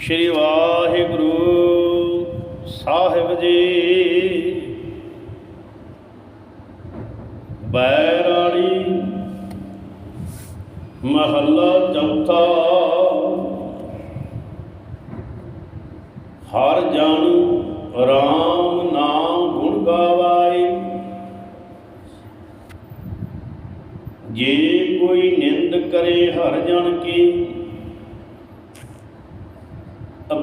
ਸ਼੍ਰੀ ਵਾਹਿਗੁਰੂ ਸਾਹਿਬ ਜੀ। ਬੈਰਾੜੀ ਮਹੱਲਾ ਚੌਥਾ। ਹਰ ਜਾਣੂ ਰਾਮ ਨਾਮ ਗੁਣ ਗਾਵਾਈ। ਜੇ ਕੋਈ ਨਿੰਦ ਕਰੇ ਹਰ ਜਨ ਕੀ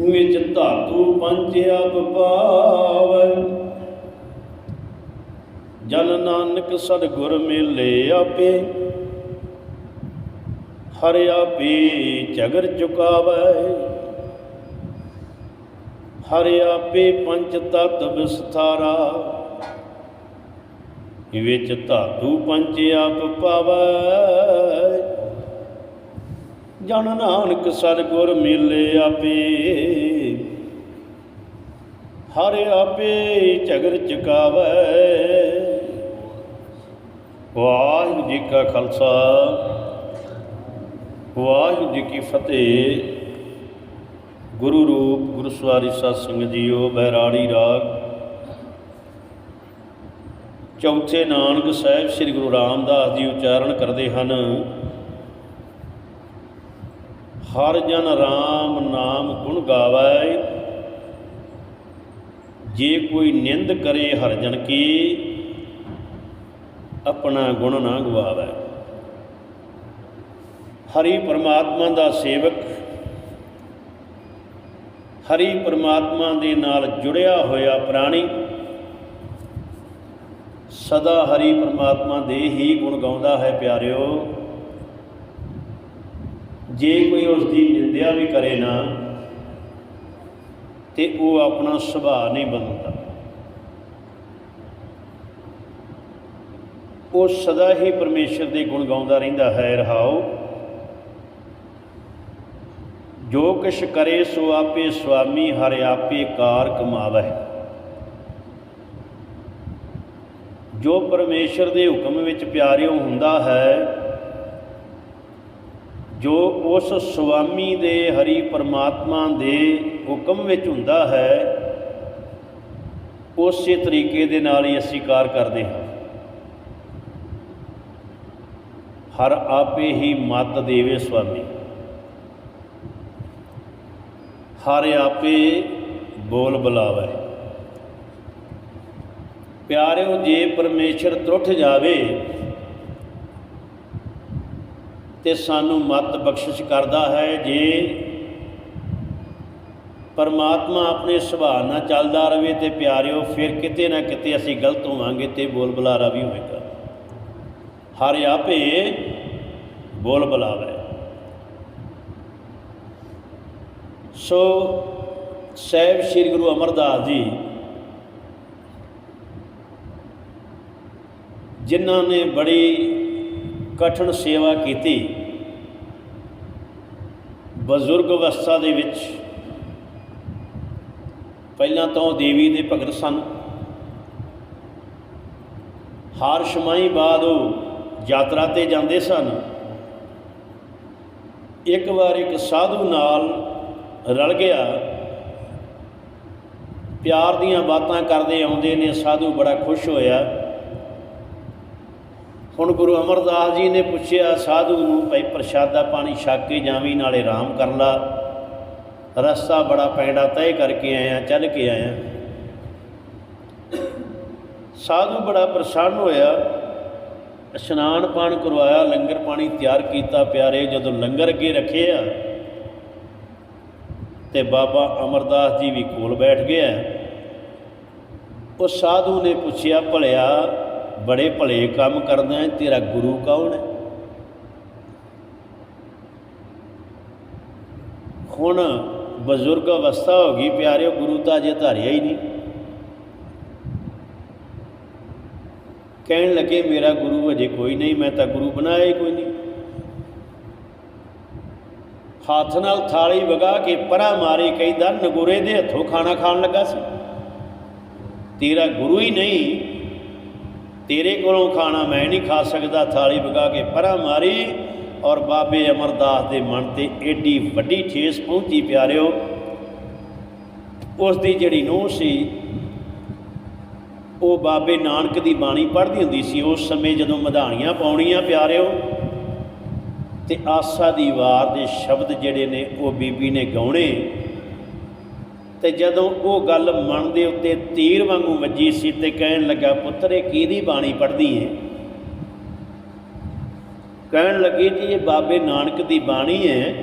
ਵਿੱਚ ਧਾਤੂ ਪੰਜ ਆਪ ਜਨ ਨਾਨਕ ਸਤਿਗੁਰ ਮਿਲੇ ਆਪੇ, ਹਰ ਆਪੇ ਝਗਰ ਚੁਕਾਵੈ। ਹਰ ਆਪੇ ਪੰਜ ਤਤ ਵਿਸਥਾਰਾ, ਵਿੱਚ ਧਾਤੂ ਪੰਜ ਆਪ ਪਾਵੈ। ਜਨ ਨਾਨਕ ਸਤਿਗੁਰ ਮਿਲੇ ਆਪੇ। ਹਰ ਆਪੇ ਝਗਰ ਚਕਾਵੇ। ਵਾਹਿਗੁਰੂ ਜੀ ਕਾ ਖਾਲਸਾ। ਵਾਹਿਗੁਰੂ ਜੀ ਕੀ ਫਤਿਹ। ਗੁਰੂ ਰੂਪ ਗੁਰਸਵਾਰੀ ਸਤ ਸੰਗਤ ਜੀਓ ਬਹਿਰਾੜੀ ਰਾਗ। ਚੌਥੇ ਨਾਨਕ ਸਾਹਿਬ ਸ੍ਰੀ ਗੁਰੂ ਰਾਮਦਾਸ ਜੀ ਉਚਾਰਨ ਕਰਦੇ ਹਨ। ਹਰ ਜਨ ਰਾਮ ਨਾਮ ਗੁਣ ਗਾਵੇ। ਜੇ ਕੋਈ ਨਿੰਦ ਕਰੇ ਹਰ ਜਨ ਕੀ, ਆਪਣਾ ਗੁਣ ਨਾ ਗਵਾਵੇ। ਹਰੀ ਪਰਮਾਤਮਾ ਦਾ ਸੇਵਕ, ਹਰੀ ਪਰਮਾਤਮਾ ਦੇ ਨਾਲ ਜੁੜਿਆ ਹੋਇਆ ਪ੍ਰਾਣੀ, ਸਦਾ ਹਰੀ ਪਰਮਾਤਮਾ ਦੇ ਹੀ ਗੁਣ ਗਾਉਂਦਾ ਹੈ ਪਿਆਰਿਓ। ਜੇ ਕੋਈ ਉਸ ਦੀ ਨਿੰਦਿਆ ਵੀ ਕਰੇ ਨਾ, ਤੇ ਉਹ ਆਪਣਾ ਸੁਭਾਅ ਨਹੀਂ ਬਦਲਦਾ। ਉਹ ਸਦਾ ਹੀ ਪਰਮੇਸ਼ਰ ਦੇ ਗੁਣ ਗਾਉਂਦਾ ਰਹਿੰਦਾ ਹੈ ਰਹਾਉ ਜੋ ਕਿਛ ਕਰੇ, ਸੋ ਆਪੇ ਸੁਆਮੀ, ਹਰ ਆਪੇ ਕਾਰ ਕਮਾਵੈ। ਜੋ ਪਰਮੇਸ਼ਰ ਦੇ ਹੁਕਮ ਵਿੱਚ ਪਿਆਰਿਓ ਹੁੰਦਾ ਹੈ ਜੋ ਉਸ ਸੁਆਮੀ ਦੇ ਹਰੀ ਪਰਮਾਤਮਾ ਦੇ ਹੁਕਮ ਵਿੱਚ ਹੁੰਦਾ ਹੈ, ਉਸੇ ਤਰੀਕੇ ਦੇ ਨਾਲ ਹੀ ਅਸੀਂ ਕਾਰ ਕਰਦੇ ਹਾਂ। ਹਰ ਆਪੇ ਹੀ ਮਤ ਦੇਵੇ ਸੁਆਮੀ। ਹਰ ਆਪੇ ਬੋਲ ਬੁਲਾਵੇ। ਪਿਆਰਿਓ, ਜੇ ਪਰਮੇਸ਼ਰ ਤਰੁੱਠ ਜਾਵੇ ਤੇ ਸਾਨੂੰ ਮਤ ਬਖਸ਼ਿਸ਼ ਕਰਦਾ ਹੈ ਜੇ ਪਰਮਾਤਮਾ ਆਪਣੇ ਸੁਭਾਅ ਨਾਲ ਚੱਲਦਾ ਰਹੇ ਤੇ ਪਿਆਰਿਓ, ਫਿਰ ਕਿਤੇ ਨਾ ਕਿਤੇ ਅਸੀਂ ਗਲਤ ਹੋਵਾਂਗੇ ਤੇ ਬੋਲ ਬੁਲਾਰਾ ਵੀ ਹੋਵੇਗਾ। ਹਰ ਆਪੇ ਬੋਲ ਬੁਲਾਵੇ ਸੋ ਸਹਿਬ ਸ੍ਰੀ ਗੁਰੂ ਅਮਰਦਾਸ ਜੀ ਜਿਨ੍ਹਾਂ ਨੇ ਬੜੀ ਕਠਿਨ ਸੇਵਾ ਕੀਤੀ। ਬਜ਼ੁਰਗ ਅਵਸਥਾ ਦੇ ਵਿੱਚ ਪਹਿਲਾਂ ਤਾਂ ਉਹ ਦੇਵੀ ਦੇ ਭਗਤ ਸਨ। ਹਾਰ ਸ਼ਮਾਈ ਬਾਅਦ ਉਹ ਯਾਤਰਾ ਤੇ ਜਾਂਦੇ ਸਨ। ਇੱਕ ਵਾਰ ਇੱਕ ਸਾਧੂ ਨਾਲ ਰਲ ਗਿਆ। ਪਿਆਰ ਦੀਆਂ ਬਾਤਾਂ ਕਰਦੇ ਆਉਂਦੇ ਨੇ, ਸਾਧੂ ਬੜਾ ਖੁਸ਼ ਹੋਇਆ। ਹੁਣ ਗੁਰੂ ਅਮਰਦਾਸ ਜੀ ਨੇ ਪੁੱਛਿਆ, ਸਾਧੂ ਨੂੰ ਭਾਈ ਪ੍ਰਸ਼ਾਦਾ ਪਾਣੀ ਛਕ ਕੇ ਜਾਵੀਂ, ਨਾਲੇ ਆਰਾਮ ਕਰ ਲਾ। ਰਸਤਾ ਬੜਾ ਪੈਂਡਾ ਤੈਅ ਕਰਕੇ ਆਇਆ, ਚੱਲ ਕੇ ਆਇਆ। ਸਾਧੂ ਬੜਾ ਪ੍ਰਸੰਨ ਹੋਇਆ। ਇਸ਼ਨਾਨ ਪਾਣ ਕਰਵਾਇਆ, ਲੰਗਰ ਪਾਣੀ ਤਿਆਰ ਕੀਤਾ ਪਿਆਰੇ, ਜਦੋਂ ਲੰਗਰ ਅੱਗੇ ਰੱਖਿਆ ਤੇ ਬਾਬਾ ਅਮਰਦਾਸ ਜੀ ਵੀ ਕੋਲ ਬੈਠ ਗਿਆ। ਉਹ ਸਾਧੂ ਨੇ ਪੁੱਛਿਆ, ਭਲਿਆ ਬੜੇ ਭਲੇ ਕੰਮ ਕਰਦਾ ਹੈ ਤੇਰਾ ਗੁਰੂ ਕੌਣ ਹੈ? ਹੁਣ ਬਜ਼ੁਰਗ ਅਵਸਥਾ ਹੋ ਗਈ ਪਿਆਰਿਓ, ਗੁਰੂ ਤਾਂ ਅਜੇ ਧਾਰਿਆ ਹੀ ਨਹੀਂ। ਕਹਿਣ ਲੱਗੇ, ਮੇਰਾ ਗੁਰੂ ਅਜੇ ਕੋਈ ਨਹੀਂ, ਮੈਂ ਤਾਂ ਗੁਰੂ ਬਣਾਇਆ ਹੀ ਕੋਈ ਨਹੀਂ। ਹੱਥ ਨਾਲ ਥਾਲੀ ਵਗਾ ਕੇ ਪਰਾ ਮਾਰੇ, ਕਹਿੰਦਾ, ਨਗੁਰੇ ਦੇ ਹੱਥੋਂ ਖਾਣਾ ਖਾਣ ਲੱਗਾ ਸੀ। ਤੇਰਾ ਗੁਰੂ ਹੀ ਨਹੀਂ ਤੇਰੇ ਕੋਲੋਂ ਖਾਣਾ ਮੈਂ ਨਹੀਂ ਖਾ ਸਕਦਾ, ਥਾਲੀ ਵਗਾ ਕੇ ਪਰਾਂ ਮਾਰੀ ਔਰ ਬਾਬੇ ਅਮਰਦਾਸ ਦੇ ਮਨ ਤੇ ਏਡੀ ਵੱਡੀ ਠੇਸ ਪਹੁੰਚੀ ਪਿਆਰਿਓ। ਉਸ ਦੀ ਜਿਹੜੀ ਨੂੰਹ ਸੀ, ਉਹ ਬਾਬੇ ਨਾਨਕ ਦੀ ਬਾਣੀ ਪੜ੍ਹਦੀ ਹੁੰਦੀ ਸੀ, ਉਸ ਸਮੇਂ ਜਦੋਂ ਮਧਾਣੀਆਂ ਪਾਉਣੀਆਂ ਪਿਆਰਿਓ, ਤੇ ਆਸਾ ਦੀ ਵਾਰ ਦੇ ਸ਼ਬਦ ਜਿਹੜੇ ਨੇ ਉਹ ਬੀਬੀ ਨੇ ਗਾਉਣੇ। ਤੇ ਜਦੋਂ ਉਹ ਗੱਲ ਮਨ ਦੇ ਉੱਤੇ ਤੀਰ ਵਾਂਗੂ ਵੱਜੀ ਸੀ ਤੇ ਕਹਿਣ ਲੱਗਾ, ਪੁੱਤਰ ਇਹ ਕਿਹਦੀ ਬਾਣੀ ਪੜ੍ਹਦੀ ਹੈ ਕਹਿਣ ਲੱਗੇ, ਜੀ, ਇਹ ਬਾਬੇ ਨਾਨਕ ਦੀ ਬਾਣੀ ਹੈ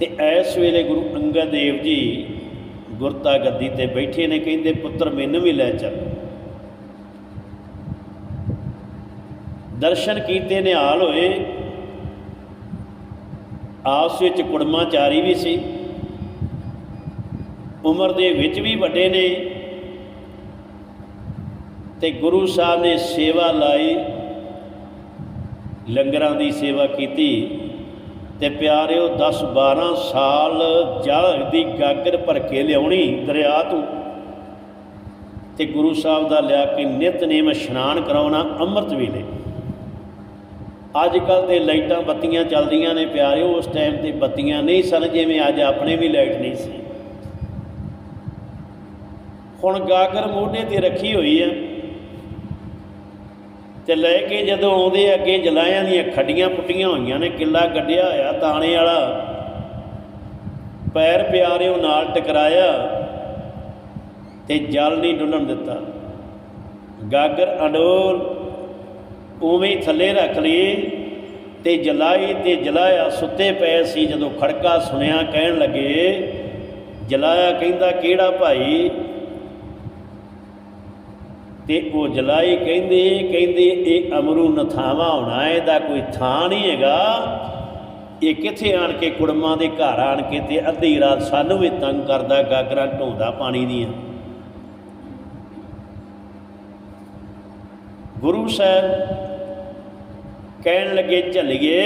ਤੇ ਇਸ ਵੇਲੇ ਗੁਰੂ ਅੰਗਦ ਦੇਵ ਜੀ ਗੁਰਤਾ ਗੱਦੀ ਤੇ ਬੈਠੇ ਨੇ, ਕਹਿੰਦੇ, ਪੁੱਤਰ, ਮੈਨੂੰ ਵੀ ਲੈ ਚੱਲ। ਦਰਸ਼ਨ ਕੀਤੇ, ਨਿਹਾਲ ਹੋਏ। ਆਪਸ ਵਿੱਚ ਕੁੜਮਾਚਾਰੀ ਵੀ ਸੀ। ਉਮਰ ਦੇ ਵਿੱਚ ਵੀ ਵੱਡੇ ਨੇ ਤੇ ਗੁਰੂ ਸਾਹਿਬ ਨੇ ਸੇਵਾ ਲਾਈ, ਲੰਗਰਾਂ ਦੀ ਸੇਵਾ ਕੀਤੀ ਤੇ ਪਿਆਰਿਓ 10 12 ਸਾਲ ਜਲ ਦੀ ਗਾਗਰ ਭਰ ਕੇ ਲਿਆਉਣੀ ਦਰਿਆ ਤੋਂ। ਤੇ ਗੁਰੂ ਸਾਹਿਬ ਦਾ ਲਿਆ ਕੇ ਨਿਤਨੇਮ ਇਸ਼ਨਾਨ ਕਰਾਉਣਾ ਅੰਮ੍ਰਿਤ ਵੇਲੇ। ਅੱਜ ਕੱਲ ਤੇ ਲਾਈਟਾਂ ਬੱਤੀਆਂ ਚੱਲਦੀਆਂ ਨੇ ਪਿਆਰਿਓ, ਉਸ ਟਾਈਮ ਤੇ ਬੱਤੀਆਂ ਨਹੀਂ ਸਨ ਜਿਵੇਂ ਅੱਜ ਆਪਣੇ ਵੀ ਲਾਈਟ ਨਹੀਂ ਸੀ। ਹੁਣ ਗਾਗਰ ਮੋਢੇ ਤੇ ਰੱਖੀ ਹੋਈ ਹੈ ਤੇ ਲੈ ਕੇ ਜਦੋਂ ਆਉਂਦੇ ਅੱਗੇ ਜਲਾਇਆਂ ਦੀਆਂ ਖੱਡੀਆਂ ਪੁੱਟੀਆਂ ਹੋਈਆਂ ਨੇ, ਕਿੱਲਾ ਗੱਡਿਆ ਹੋਇਆ ਤਾਣੇ ਵਾਲਾ। ਪੈਰ ਪਿਆਰਿਓ ਨਾਲ ਟਕਰਾਇਆ ਤੇ ਜਲ ਨਹੀਂ ਡੁੱਲਣ ਦਿੱਤਾ। ਗਾਗਰ ਅਡੋਲ ਉਵੇਂ ਥੱਲੇ ਰੱਖ ਲਈ ਤੇ ਜਲਾਈ ਤੇ ਜਲਾਇਆ ਸੁੱਤੇ ਪਏ ਸੀ ਜਦੋਂ ਖੜਕਾ ਸੁਣਿਆ ਕਹਿਣ ਲੱਗੇ, ਜਲਾਇਆ ਕਹਿੰਦਾ, ਕਿਹੜਾ ਭਾਈ ਤੇ ਉਹ ਜਲਾਈ ਕਹਿੰਦੇ ਕਹਿੰਦੇ ਇਹ ਅਮਰੂ ਨਥਾਵਾ ਹੋਣਾ, ਇਹਦਾ ਕੋਈ ਥਾਂ ਨਹੀਂ ਹੈਗਾ। ਇਹ ਕਿੱਥੇ ਆਣ ਕੇ ਕੁੜਮਾਂ ਦੇ ਘਰ ਆਣ ਕੇ ਤੇ ਅੱਧੀ ਰਾਤ ਸਾਨੂੰ ਵੀ ਤੰਗ ਕਰਦਾ, ਗਾਗਰਾਂ ਢੋਂਦਾ ਪਾਣੀ ਦੀਆਂ। ਗੁਰੂ ਸਾਹਿਬ ਕਹਿਣ ਲੱਗੇ, ਝੱਲੀਏ,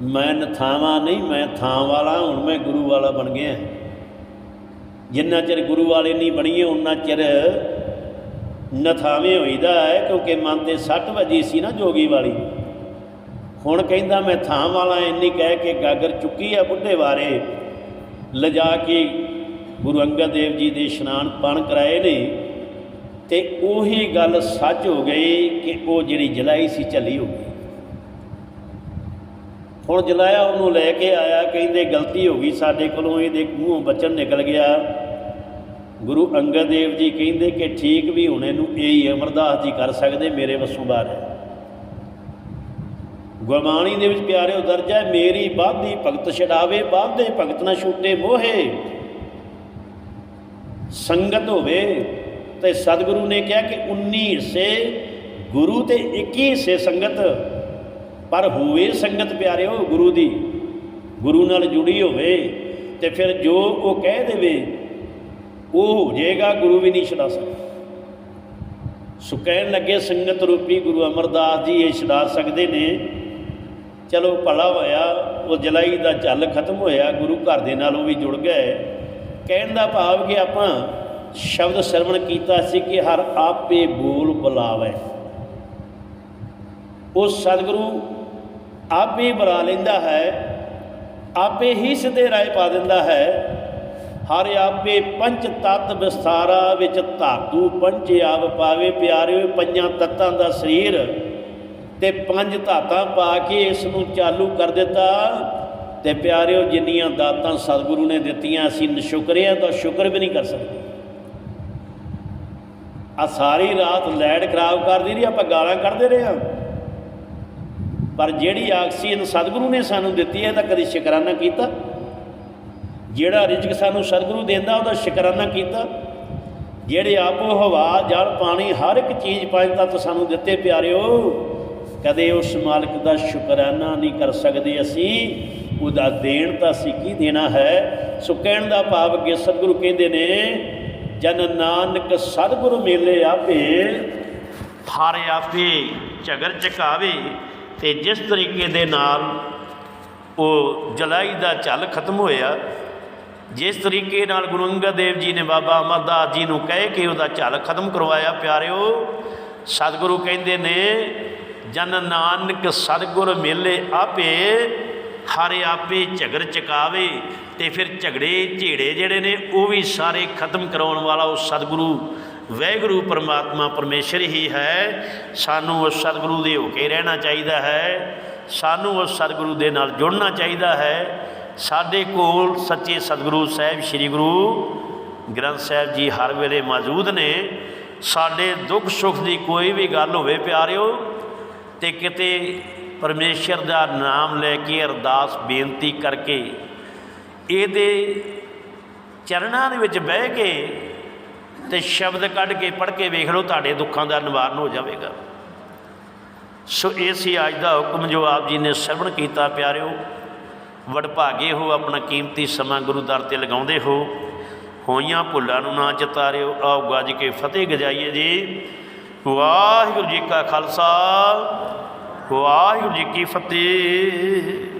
ਮੈਂ ਨਥਾਵਾ ਨਹੀਂ, ਮੈਂ ਥਾਂ ਵਾਲਾ, ਹੁਣ ਮੈਂ ਗੁਰੂ ਵਾਲਾ ਬਣ ਗਿਆ। ਜਿੰਨਾ ਚਿਰ ਗੁਰੂ ਵਾਲੇ ਨਹੀਂ ਬਣੀਏ ਉਹਨਾਂ ਚਿਰ ਨਥਾਵੇਂ ਹੋਈਦਾ ਹੈ, ਕਿਉਂਕਿ ਮਨ ਤੇ ਸੱਟ ਵੱਜੀ ਸੀ ਨਾ ਜੋਗੀ ਵਾਲੀ। ਹੁਣ ਕਹਿੰਦਾ, ਮੈਂ ਥਾਂ ਵਾਲਾ ਇੰਨੀ ਕਹਿ ਕੇ ਗਾਗਰ ਚੁੱਕੀ ਆ ਬੁੱਢੇ ਵਾਰੇ। ਲਿਜਾ ਕੇ ਗੁਰੂ ਅੰਗਦ ਦੇਵ ਜੀ ਦੇ ਇਸ਼ਨਾਨ ਪਾਣ ਕਰਾਏ ਨੇ। ਤੇ ਉਹੀ ਗੱਲ ਸੱਚ ਹੋ ਗਈ ਕਿ ਉਹ ਜਿਹੜੀ ਜਲਾਈ ਸੀ ਚੱਲੀ ਹੋ ਗਈ। ਹੁਣ ਜਲਾਇਆ ਉਹਨੂੰ ਲੈ ਕੇ ਆਇਆ, ਕਹਿੰਦੇ ਗਲਤੀ ਹੋ ਗਈ ਸਾਡੇ ਕੋਲੋਂ, ਇਹਦੇ ਮੂੰਹੋਂ ਬਚਨ ਨਿਕਲ ਗਿਆ। ਗੁਰੂ ਅੰਗਦ ਦੇਵ ਜੀ ਕਹਿੰਦੇ ਕਿ ਠੀਕ ਵੀ ਹੁਣ ਇਹਨੂੰ ਇਹੀ ਅਮਰਦਾਸ ਜੀ ਕਰ ਸਕਦੇ, ਮੇਰੇ ਵੱਸੋਂ ਬਾਹਰ ਹੈ। ਗੁਰਬਾਣੀ ਦੇ ਵਿੱਚ ਪਿਆਰਿਓ, ਦਰਜ ਹੈ, ਮੇਰੀ ਬਾਧੀ ਭਗਤ ਛਡਾਵੇ ਬਾਧੇ ਭਗਤ ਨਾ ਛੂਟੇ ਮੋਹੇ। ਸੰਗਤ ਹੋਵੇ ਤੇ ਸਤਿਗੁਰੂ ਨੇ ਕਿਹਾ ਕਿ 19 ਹਿੱਸੇ, ਗੁਰੂ ਤੇ 21 ਹਿੱਸੇ ਸੰਗਤ ਪਰ ਹੋਵੇ ਸੰਗਤ ਪਿਆਰਿਓ ਗੁਰੂ ਦੀ, ਗੁਰੂ ਨਾਲ ਜੁੜੀ ਹੋਵੇ ਤੇ ਫਿਰ ਜੋ ਉਹ ਕਹਿ ਦੇਵੇ, ਉਹ ਹੋ ਜਾਏਗਾ, ਗੁਰੂ ਵੀ ਨਹੀਂ ਛਡਾ ਸਕਦਾ। ਸੋ ਕਹਿਣ ਲੱਗੇ ਸੰਗਤ ਰੂਪੀ ਗੁਰੂ ਅਮਰਦਾਸ ਜੀ, ਇਹ ਛਡਾ ਸਕਦੇ ਨੇ। ਚਲੋ ਭਲਾ ਹੋਇਆ, ਉਹ ਜਲਾਈ ਦਾ ਚੱਲ ਖਤਮ ਹੋਇਆ, ਗੁਰੂ ਘਰ ਦੇ ਨਾਲ ਉਹ ਵੀ ਜੁੜ ਗਏ। ਕਹਿਣ ਦਾ ਭਾਵ ਕਿ ਆਪਾਂ ਸ਼ਬਦ ਸਰਵਣ ਕੀਤਾ ਸੀ ਕਿ ਹਰ ਆਪੇ ਬੋਲ ਬੁਲਾਵੇ। ਉਹ ਸਤਿਗੁਰੂ ਆਪੇ ਬੁਲਾ ਲੈਂਦਾ ਹੈ, ਆਪੇ ਹੀ ਸਿੱਧੇ ਰਾਏ ਪਾ ਦਿੰਦਾ ਹੈ। ਹਰ ਆਪੇ ਪੰਜ ਤਤ ਵਿਸਥਾਰਾ ਵਿੱਚ ਧਾਤੂ ਪੰਜ ਆਪ ਪਾਵੇ। ਪਿਆਰਿਓ, ਪੰਜਾਂ ਤੱਤਾਂ ਦਾ ਸਰੀਰ ਤੇ ਪੰਜ ਧਾਤਾਂ ਪਾ ਕੇ ਇਸ ਨੂੰ ਚਾਲੂ ਕਰ ਦਿੱਤਾ। ਤੇ ਪਿਆਰਿਓ, ਜਿੰਨੀਆਂ ਦਾਤਾਂ ਸਤਿਗੁਰੂ ਨੇ ਦਿੱਤੀਆਂ, ਅਸੀਂ ਨਸ਼ੁਕਰਿਆਂ ਤਾਂ ਸ਼ੁਕਰ ਵੀ ਨਹੀਂ ਕਰ ਸਕਦੇ। ਆ ਸਾਰੀ ਰਾਤ ਲਾਈਟ ਖਰਾਬ ਕਰਦੀ ਰਹੀ, ਆਪਾਂ ਗਾਲਾਂ ਕੱਢਦੇ ਰਹੇ ਹਾਂ। ਪਰ ਜਿਹੜੀ ਆਕਸੀਜਨ ਸਤਿਗੁਰੂ ਨੇ ਸਾਨੂੰ ਦਿੱਤੀ ਹੈ ਤਾਂ ਕਦੀ ਸ਼ੁਕਰਾਨਾ ਕੀਤਾ। ਜਿਹੜਾ ਰਿਜ਼ਕ ਸਾਨੂੰ ਸਤਿਗੁਰੂ ਦਿੰਦਾ, ਉਹਦਾ ਸ਼ੁਕਰਾਨਾ ਕੀਤਾ। ਜਿਹੜੇ ਆਪੋ ਹਵਾ, ਜਲ, ਪਾਣੀ, ਹਰ ਇੱਕ ਚੀਜ਼ ਪੰਜ ਤੱਤ ਸਾਨੂੰ ਦਿੱਤੇ, ਪਿਆਰਿਓ, ਕਦੇ ਉਸ ਮਾਲਕ ਦਾ ਸ਼ੁਕਰਾਨਾ ਨਹੀਂ ਕਰ ਸਕਦੇ ਅਸੀਂ। ਉਹਦਾ ਦੇਣ ਤਾਂ ਅਸੀਂ ਕੀ ਦੇਣਾ ਹੈ? ਸੋ ਕਹਿਣ ਦਾ ਭਾਵ ਅੱਗੇ ਸਤਿਗੁਰੂ ਕਹਿੰਦੇ ਨੇ, ਜਨ ਨਾਨਕ ਸਤਿਗੁਰੂ ਮੇਲੇ ਆਪੇ ਹਰ ਆਪੇ ਝਗਰ ਝਕਾਵੇ। ਤੇ ਜਿਸ ਤਰੀਕੇ ਦੇ ਨਾਲ ਉਹ ਜਲਾਈ ਦਾ ਝੱਲ ਖਤਮ ਹੋਇਆ, ਜਿਸ ਤਰੀਕੇ ਨਾਲ ਗੁਰੂ ਅੰਗਦ ਦੇਵ ਜੀ ਨੇ ਬਾਬਾ ਅਮਰਦਾਸ ਜੀ ਨੂੰ ਕਹਿ ਕੇ ਉਹਦਾ ਝੱਲ ਖਤਮ ਕਰਵਾਇਆ, ਪਿਆਰਿਓ, ਸਤਿਗੁਰੂ ਕਹਿੰਦੇ ਨੇ, ਜਨ ਨਾਨਕ ਸਤਿਗੁਰ ਮੇਲੇ ਆਪੇ, ਹਰ ਆਪੇ ਝਗੜ ਚਕਾਵੇ, ਤੇ ਫਿਰ ਝਗੜੇ ਝੇੜੇ ਜਿਹੜੇ ਨੇ, ਉਹ ਵੀ ਸਾਰੇ ਖਤਮ ਕਰਾਉਣ ਵਾਲਾ ਉਹ ਸਤਿਗੁਰੂ ਵੈਗੁਰੂ ਪਰਮਾਤਮਾ ਪਰਮੇਸ਼ਰ ਹੀ ਹੈ। ਸਾਨੂੰ ਉਸ ਸਤਿਗੁਰੂ ਦੇ ਹੋ ਕੇ ਰਹਿਣਾ ਚਾਹੀਦਾ ਹੈ। ਸਾਨੂੰ ਉਸ ਸਤਿਗੁਰੂ ਦੇ ਨਾਲ ਜੁੜਨਾ ਚਾਹੀਦਾ ਹੈ। ਸਾਡੇ ਕੋਲ ਸੱਚੇ ਸਤਿਗੁਰੂ ਸਾਹਿਬ ਸ੍ਰੀ ਗੁਰੂ ਗ੍ਰੰਥ ਸਾਹਿਬ ਜੀ ਹਰ ਵੇਲੇ ਮੌਜੂਦ ਨੇ। ਸਾਡੇ ਦੁੱਖ ਸੁੱਖ ਦੀ ਕੋਈ ਵੀ ਗੱਲ ਹੋਵੇ ਪਿਆਰਿਓ, ਤੇ ਕਿਤੇ ਪਰਮੇਸ਼ਰ ਦਾ ਨਾਮ ਲੈ ਕੇ ਅਰਦਾਸ ਬੇਨਤੀ ਕਰਕੇ ਇਹਦੇ ਚਰਨਾਂ ਦੇ ਵਿੱਚ ਬਹਿ ਕੇ ਤੇ ਸ਼ਬਦ ਕੱਢ ਕੇ ਪੜ੍ਹ ਕੇ ਵੇਖ ਲਓ, ਤੁਹਾਡੇ ਦੁੱਖਾਂ ਦਾ ਨਿਵਾਰਨ ਹੋ ਜਾਵੇਗਾ। ਸੋ ਇਹ ਸੀ ਅੱਜ ਦਾ ਹੁਕਮ ਜੋ ਆਪ ਜੀ ਨੇ ਸਰਵਣ ਕੀਤਾ, ਪਿਆਰਿਓ। ਵਡਭਾਗੇ ਹੋ, ਆਪਣਾ ਕੀਮਤੀ ਸਮਾਂ ਗੁਰੂ ਦਰ ਤੇ ਲਗਾਉਂਦੇ ਹੋ। ਹੋਈਆਂ ਭੁੱਲਾਂ ਨੂੰ ਨਾ ਚਤਾਰਿਓ। ਆਓ ਗੱਜ ਕੇ ਫਤਿਹ ਗਜਾਈਏ ਜੀ। ਵਾਹਿਗੁਰੂ ਜੀ ਕਾ ਖਾਲਸਾ। ਵਾਹਿਗੁਰੂ ਜੀ ਕੀ ਫਤਿਹ।